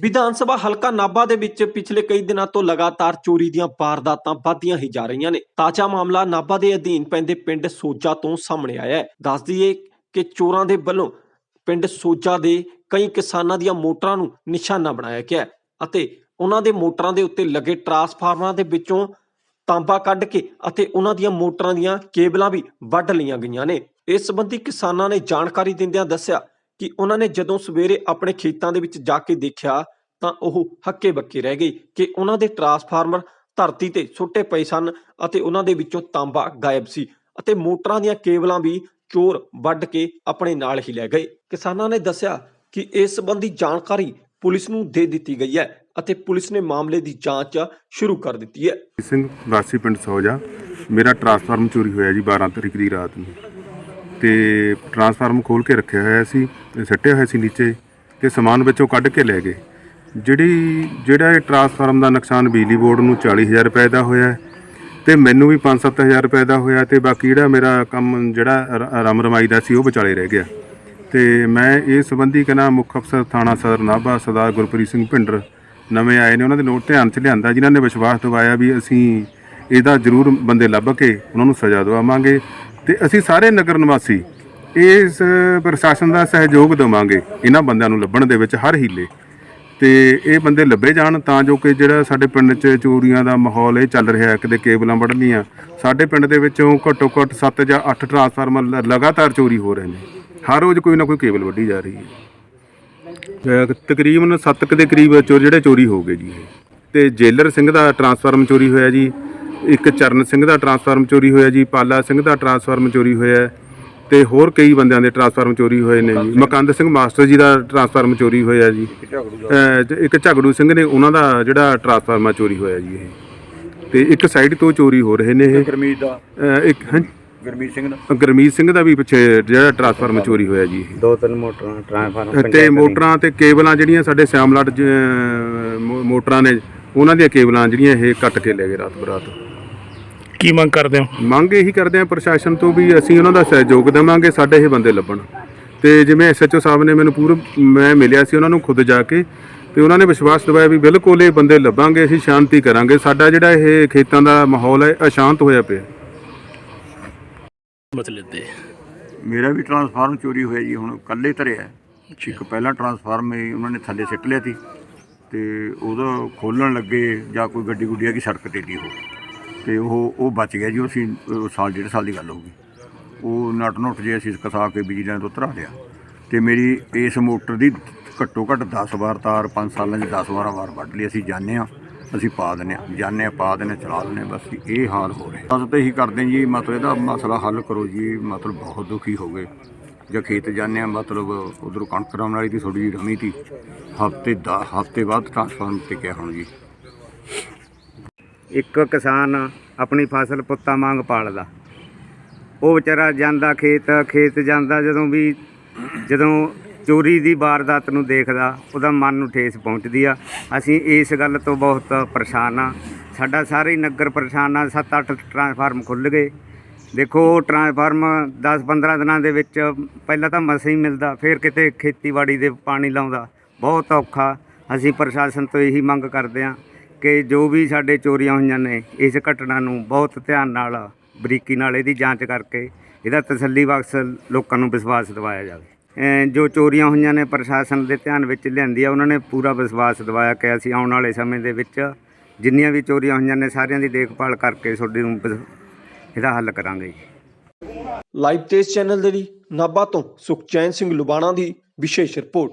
ਵਿਧਾਨ ਸਭਾ ਹਲਕਾ ਨਾਭਾ ਦੇ ਵਿੱਚ ਪਿਛਲੇ ਕਈ ਦਿਨਾਂ ਤੋਂ ਲਗਾਤਾਰ ਚੋਰੀ ਦੀਆਂ ਵਾਰਦਾਤਾਂ ਵਧਦੀਆਂ ਹੀ ਜਾ ਰਹੀਆਂ ਨੇ। ਤਾਜ਼ਾ ਮਾਮਲਾ ਨਾਭਾ ਦੇ ਅਧੀਨ ਪੈਂਦੇ ਪਿੰਡ ਸੋਜਾ ਤੋਂ ਸਾਹਮਣੇ ਆਇਆ ਹੈ। ਦੱਸ ਦਈਏ ਕਿ ਚੋਰਾਂ ਦੇ ਵੱਲੋਂ ਪਿੰਡ ਸੋਜਾ ਦੇ ਕਈ ਕਿਸਾਨਾਂ ਦੀਆਂ ਮੋਟਰਾਂ ਨੂੰ ਨਿਸ਼ਾਨਾ ਬਣਾਇਆ ਗਿਆ ਅਤੇ ਉਹਨਾਂ ਦੇ ਮੋਟਰਾਂ ਦੇ ਉੱਤੇ ਲੱਗੇ ਟਰਾਂਸਫਾਰਮਰਾਂ ਦੇ ਵਿੱਚੋਂ ਤਾਂਬਾ ਕੱਢ ਕੇ ਅਤੇ ਉਹਨਾਂ ਦੀਆਂ ਮੋਟਰਾਂ ਦੀਆਂ ਕੇਬਲਾਂ ਵੀ ਵੱਢ ਲਈਆਂ ਗਈਆਂ ਨੇ। ਇਸ ਸੰਬੰਧੀ ਕਿਸਾਨਾਂ ਨੇ ਜਾਣਕਾਰੀ ਦਿੰਦਿਆਂ ਦੱਸਿਆ ਕਿ ਉਹਨਾਂ ਨੇ ਜਦੋਂ ਸਵੇਰੇ ਆਪਣੇ ਖੇਤਾਂ ਦੇ ਵਿੱਚ ਜਾ ਕੇ ਦੇਖਿਆ ਤਾਂ ਉਹ ਹੱਕੇ ਬੱਕੇ ਰਹਿ ਗਏ ਕਿ ਉਹਨਾਂ ਦੇ ਟਰਾਂਸਫਾਰਮਰ ਧਰਤੀ ਤੇ ਸੁੱਟੇ ਪਏ ਸਨ ਅਤੇ ਉਹਨਾਂ ਦੇ ਵਿੱਚੋਂ ਤਾਂਬਾ ਗਾਇਬ ਸੀ ਅਤੇ ਮੋਟਰਾਂ ਦੀਆਂ ਕੇਬਲਾਂ ਵੀ ਚੋਰ ਵੱਢ ਕੇ ਆਪਣੇ ਨਾਲ ਹੀ ਲੈ ਗਏ। ਕਿਸਾਨਾਂ ਨੇ ਦੱਸਿਆ ਕਿ ਇਸ ਸੰਬੰਧੀ ਜਾਣਕਾਰੀ ਪੁਲਿਸ ਨੂੰ ਦੇ ਦਿੱਤੀ ਗਈ ਹੈ ਅਤੇ ਪੁਲਿਸ ਨੇ ਮਾਮਲੇ ਦੀ ਜਾਂਚ ਸ਼ੁਰੂ ਕਰ ਦਿੱਤੀ ਹੈ। ਸਿੰਘ ਵਾਸੀ ਪਿੰਡ ਸੋਜਾ। ਮੇਰਾ ਟਰਾਂਸਫਾਰਮ ਚੋਰੀ ਹੋਇਆ ਜੀ 12 ਤਰੀਕ ਦੀ ਰਾਤ ਨੂੰ। ਤੇ ਟਰਾਂਸਫਾਰਮ ਖੋਲ ਕੇ ਰੱਖਿਆ ਹੋਇਆ ਸੀ, ਤੇ ਸੱਟਿਆ ਹੋਇਆ ਸੀ ਨੀਚੇ, ਤੇ ਸਮਾਨ ਵਿੱਚੋਂ ਕੱਢ ਕੇ ਲੈ ਗਏ। ਜਿਹੜੀ, ਜਿਹੜਾ ਇਹ ਟਰਾਂਸਫਾਰਮ ਦਾ ਨੁਕਸਾਨ ਬਿਜਲੀ ਬੋਰਡ ਨੂੰ 40000 ਰੁਪਏ ਦਾ ਹੋਇਆ ਹੈ ਤੇ ਮੈਨੂੰ ਵੀ 5-7000 ਰੁਪਏ ਦਾ ਹੋਇਆ, ਤੇ ਬਾਕੀ ਜਿਹੜਾ ਮੇਰਾ ਕੰਮ ਜਿਹੜਾ ਰ- ਰਮ ਰਮਾਈ ਦਾ ਸੀ, ਉਹ ਵਿਚਾਲੇ ਰਹਿ ਗਿਆ। ਤੇ ਮੈਂ ਇਸ ਸੰਬੰਧੀ ਕਹਿੰਦਾ, ਮੁੱਖ ਅਫਸਰ ਥਾਣਾ ਸਦਰ ਨਾਭਾ, ਸਰਦਾਰ ਗੁਰਪ੍ਰੀਤ ਸਿੰਘ ਭਿੰਡਰ ਨਵੇਂ ਆਏ ਨੇ, ਉਹਨਾਂ ਦੇ ਨੋਟ ਧਿਆਨ 'ਚ ਲਿਆਂਦਾ, ਜਿਨ੍ਹਾਂ ਨੇ ਵਿਸ਼ਵਾਸ ਦਿਵਾਇਆ ਵੀ ਅਸੀਂ ਇਹਦਾ ਜ਼ਰੂਰ ਬੰਦੇ ਲੱਭ ਕੇ ਉਹਨਾਂ ਨੂੰ ਸਜ਼ਾ ਦਵਾਵਾਂਗੇ। ਤੇ ਅਸੀਂ ਸਾਰੇ ਨਗਰ ਨਿਵਾਸੀ ਇਸ ਪ੍ਰਸ਼ਾਸਨ ਦਾ ਸਹਿਯੋਗ ਦੇਵਾਂਗੇ, ਇਹਨਾਂ ਬੰਦਿਆਂ ਨੂੰ ਲੱਭਣ ਦੇ ਵਿੱਚ ਹਰ ਹੀਲੇ। ਤੇ ਇਹ ਬੰਦੇ ਲੱਭੇ ਜਾਣ ਤਾਂ ਜੋ ਕਿ ਜਿਹੜਾ ਸਾਡੇ ਪਿੰਡ 'ਚ ਚੋਰੀਆਂ ਦਾ ਮਾਹੌਲ ਇਹ ਚੱਲ ਰਿਹਾ ਹੈ, ਕਿਤੇ ਕੇਬਲਾਂ ਵੱਢ ਵੱਢਣੀਆਂ, ਸਾਡੇ ਪਿੰਡ ਦੇ ਵਿੱਚੋਂ ਘੱਟੋ ਘੱਟ 7 ਜਾਂ 8 ਟਰਾਂਸਫਾਰਮਰ ਲ- ਲਗਾਤਾਰ ਚੋਰੀ ਹੋ ਰਹੇ ਨੇ। ਹਰ ਰੋਜ਼ ਕੋਈ ਨਾ ਕੋਈ ਕੇਬਲ ਵੱਢੀ ਜਾ ਰਹੀ ਹੈ। ਅਹ ਤਕਰੀਬਨ 7 ਦੇ ਕਰੀਬ ਚੋਰ ਜਿਹੜੇ ਚੋਰੀ ਹੋ ਗਏ ਜੀ। ਇਹ। ਤੇ ਜੇਲਰ ਸਿੰਘ ਦਾ ਟਰਾਂਸਫਾਰਮ ਚੋਰੀ ਹੋਇਆ ਜੀ। ਇੱਕ ਚਰਨ ਸਿੰਘ ਦਾ ਟਰਾਂਸਫਾਰਮ ਚੋਰੀ ਹੋਇਆ ਜੀ ਪਾਲਾ ਸਿੰਘ ਦਾ ਟਰਾਂਸਫਾਰਮ ਚੋਰੀ ਹੋਇਆ ਤੇ ਹੋਰ ਕਈ ਬੰਦਿਆਂ ਦੇ ਟਰਾਂਸਫਾਰਮ ਚੋਰੀ ਹੋਏ ਨੇ ਜੀ। ਮਕੰਦ ਸਿੰਘ ਮਾਸਟਰ ਜੀ ਦਾ ਟਰਾਂਸਫਾਰਮ ਚੋਰੀ ਹੋਇਆ ਜੀ। ਅਹ ਇੱਕ ਝਗੜੂ ਸਿੰਘ ਨੇ ਉਹਨਾਂ ਦਾ ਜਿਹੜਾ ਟਰਾਂਸਫਾਰਮਰ ਚੋਰੀ ਹੋਇਆ ਜੀ ਇਹ। ਤੇ ਇੱਕ ਸਾਈਡ ਤੋਂ ਚੋਰੀ ਹੋ ਰਹੇ ਨੇ ਇਹ। ਗਰਮੀਤ ਦਾ। ਅਹ ਇੱਕ ਹਾਂ ਗਰਮੀਤ ਸਿੰਘ ਦਾ। ਗਰਮੀਤ ਸਿੰਘ ਦਾ ਵੀ ਪਿੱਛੇ ਜਿਹੜਾ ਟਰਾਂਸਫਾਰਮਰ ਚੋਰੀ ਹੋਇਆ ਜੀ ਇਹ। ਦੋ ਤਿੰਨ ਮੋਟਰਾਂ ਟ੍ਰਾਂਸਫਾਰਮਰ ਤੇ ਮੋਟਰਾਂ ਤੇ ਕੇਬਲਾਂ ਜਿਹੜੀਆਂ ਸਾਡੇ ਸਿਆਮਲਟ ਮੋ- ਮੋਟਰਾਂ ਨੇ ਉਹਨਾਂ ਦੀਆਂ ਕੇਬਲਾਂ ਜਿਹੜੀਆਂ ਇਹ ਕੱਟ ਕੇ ਲੈ ਗਏ ਰਾਤ ਬਰਾਤ। ਕੀ ਮੰਗ ਕਰਦੇ ਹੋ? ਮੰਗ ਇਹੀ ਕਰਦੇ ਆ ਪ੍ਰਸ਼ਾਸਨ ਤੋਂ ਵੀ ਅਸੀਂ ਉਹਨਾਂ ਦਾ ਸਹਿਯੋਗ ਦੇਵਾਂਗੇ ਸਾਡੇ ਇਹ ਬੰਦੇ ਲੱਭਣ। ਤੇ ਜਿਵੇਂ ਐਸਐਚਓ ਸਾਹਿਬ ਨੇ ਮੈਨੂੰ ਪੂਰਾ ਮੈਂ ਮਿਲਿਆ ਸੀ ਉਹਨਾਂ ਨੂੰ ਖੁਦ ਜਾ ਕੇ ਤੇ ਉਹਨਾਂ ਨੇ ਵਿਸ਼ਵਾਸ ਦਿਵਾਇਆ ਵੀ ਬਿਲਕੁਲ ਇਹ ਬੰਦੇ ਲੱਭਾਂਗੇ ਅਸੀਂ ਸ਼ਾਂਤੀ ਕਰਾਂਗੇ। ਸਾਡਾ ਜਿਹੜਾ ਇਹ ਖੇਤਾਂ ਦਾ ਮਾਹੌਲ ਹੈ ਅਸ਼ਾਂਤ ਹੋਇਆ ਪਿਆ। ਮਤਲਬ ਦੇ। ਮੇਰਾ ਵੀ ਟਰਾਂਸਫਾਰਮ ਚੋਰੀ ਹੋਇਆ ਜੀ ਹੁਣ ਕੱਲੇ ਧਰਿਆ। ਹੈ। ਇੱਕ ਪਹਿਲਾਂ ਟਰਾਂਸਫਾਰਮ ਹੀ ਉਹਨਾਂ ਨੇ ਥੱਲੇ ਸਿੱਟ ਲਿਆ ਸੀ। ਤੇ ਉਹਦਾ ਖੋਲਣ ਲੱਗੇ ਜਾਂ ਕੋਈ ਗੱਡੀ ਗੁੱਡੀ ਆ ਕਿ ਸੜਕ ਤੇ ਦੀ ਉਹ ਤੇ ਉਹ ਉਹ ਬਚ ਗਿਆ ਜੀ ਉਹ ਅਸੀਂ ਉਹ ਸਾਲ ਡੇਢ ਸਾਲ ਦੀ ਗੱਲ ਹੋ ਗਈ। ਉਹ ਨਟ ਨੁੱਟ ਜੇ ਅਸੀਂ ਕਸਾ ਕੇ ਬਿਜਲੀ ਤੋਂ ਉਤਰਾ ਲਿਆ ਤੇ ਮੇਰੀ ਇਸ ਮੋਟਰ ਦੀ ਘੱਟੋ ਘੱਟ 10 ਵਾਰ ਤਾਰ 5 ਸਾਲਾਂ 'ਚ 10 ਵਾਰਾਂ ਵਾਰ ਵੱਢ ਲਈ ਅਸੀਂ ਜਾਂਦੇ ਹਾਂ ਅਸੀਂ ਪਾ ਦਿੰਦੇ ਹਾਂ ਜਾਂਦੇ ਹਾਂ ਪਾ ਦਿੰਦੇ ਹਾਂ, ਚਲਾ ਦਿੰਦੇ ਹਾਂ, ਬਸ ਇਹ ਹਾਲ ਹੋ ਰਿਹਾ। ਬਸ ਤਾਂ ਇਹੀ ਕਰਦੇ ਜੀ ਮਤਲਬ ਇਹਦਾ ਮਸਲਾ ਹੱਲ ਕਰੋ ਜੀ ਮਤਲਬ ਬਹੁਤ ਦੁਖੀ ਹੋ ਗਏ। ਜੇ ਖੇਤ ਜਾਂਦੇ ਹਾਂ ਮਤਲਬ ਉਧਰੋਂ ਕਣਕ ਰਾਉਣ ਵਾਲੀ ਦੀ ਥੋੜੀ ਜਿਹੀ ਰਮੀ ਤੀ ਹਫ਼ਤੇ ਦਾ ਹਫ਼ਤੇ ਬਾਅਦ ਟ੍ਰਾਂਸਫਾਰਮ ਤੇ ਕਿਹਾ ਹੁਣ ਜੀ। ਇੱਕ ਕਿਸਾਨ ਆਪਣੀ ਫਸਲ ਪੁੱਤਾਂ ਵਾਂਗ ਪਾਲਦਾ। ਉਹ ਵਿਚਾਰਾ ਜਾਂਦਾ ਖੇਤ ਖੇਤ ਜਾਂਦਾ ਜਦੋਂ ਵੀ, ਜਦੋਂ ਚੋਰੀ ਦੀ ਵਾਰਦਾਤ ਨੂੰ ਦੇਖਦਾ, ਉਹਦਾ ਮਨ ਨੂੰ ਠੇਸ ਪਹੁੰਚਦੀ ਆ। ਅਸੀਂ ਇਸ ਗੱਲ ਤੋਂ ਬਹੁਤ ਪਰੇਸ਼ਾਨ ਆ। ਸਾਡਾ ਸਾਰੇ ਨਗਰ ਪਰੇਸ਼ਾਨ ਆ। 7-8 ਟਰਾਂਸਫਾਰਮ ਖੁੱਲ ਗਏ। ਦੇਖੋ, ਉਹ ਟਰਾਂਸਫਾਰਮ 10-15 ਦਿਨਾਂ ਦੇ ਵਿੱਚ ਪਹਿਲਾਂ ਤਾਂ ਮਸੇ ਹੀ ਮਿਲਦਾ, ਫਿਰ ਕਿਤੇ ਖੇਤੀਬਾੜੀ ਦੇ ਪਾਣੀ ਲਾਉਂਦਾ। ਬਹੁਤ ਔਖਾ। ਅਸੀਂ ਪ੍ਰਸ਼ਾਸਨ ਤੋਂ ਇਹੀ ਮੰਗ ਕਰਦੇ ਹਾਂ ਕਿ ਜੋ ਵੀ ਸਾਡੇ ਚੋਰੀਆਂ ਹੋਈਆਂ ਨੇ, ਇਸ ਘਟਨਾ ਨੂੰ ਬਹੁਤ ਧਿਆਨ ਨਾਲ, ਬਰੀਕੀ ਨਾਲ ਇਹਦੀ ਜਾਂਚ ਕਰਕੇ ਇਹਦਾ ਤਸੱਲੀ ਬਖਸ਼ ਲੋਕਾਂ ਨੂੰ ਵਿਸ਼ਵਾਸ ਦਿਵਾਇਆ ਜਾਵੇ। ਜੋ ਚੋਰੀਆਂ ਹੋਈਆਂ ਨੇ, ਪ੍ਰਸ਼ਾਸਨ ਦੇ ਧਿਆਨ ਵਿੱਚ ਲਿਆਂਦੀ ਆ, ਉਹਨਾਂ ਨੇ ਪੂਰਾ ਵਿਸ਼ਵਾਸ ਦਿਵਾਇਆ ਕਿ ਅਸੀਂ ਆਉਣ ਵਾਲੇ ਸਮੇਂ ਦੇ ਵਿੱਚ ਜਿੰਨੀਆਂ ਵੀ ਚੋਰੀਆਂ ਹੋਈਆਂ ਨੇ, ਸਾਰਿਆਂ ਦੀ ਦੇਖਭਾਲ ਕਰਕੇ ਤੁਹਾਡੇ ਨੂੰ ਵਿਸ- ਇਹਦਾ ਹੱਲ ਕਰਾਂਗੇ ਜੀ। ਲਾਈਵ ਤੇਜ਼ ਚੈਨਲ ਦੇ ਲਈ ਨਾਭਾ ਤੋਂ ਸੁਖਚੈਨ ਸਿੰਘ ਲੁਬਾਣਾ ਦੀ ਵਿਸ਼ੇਸ਼ ਰਿਪੋਰਟ।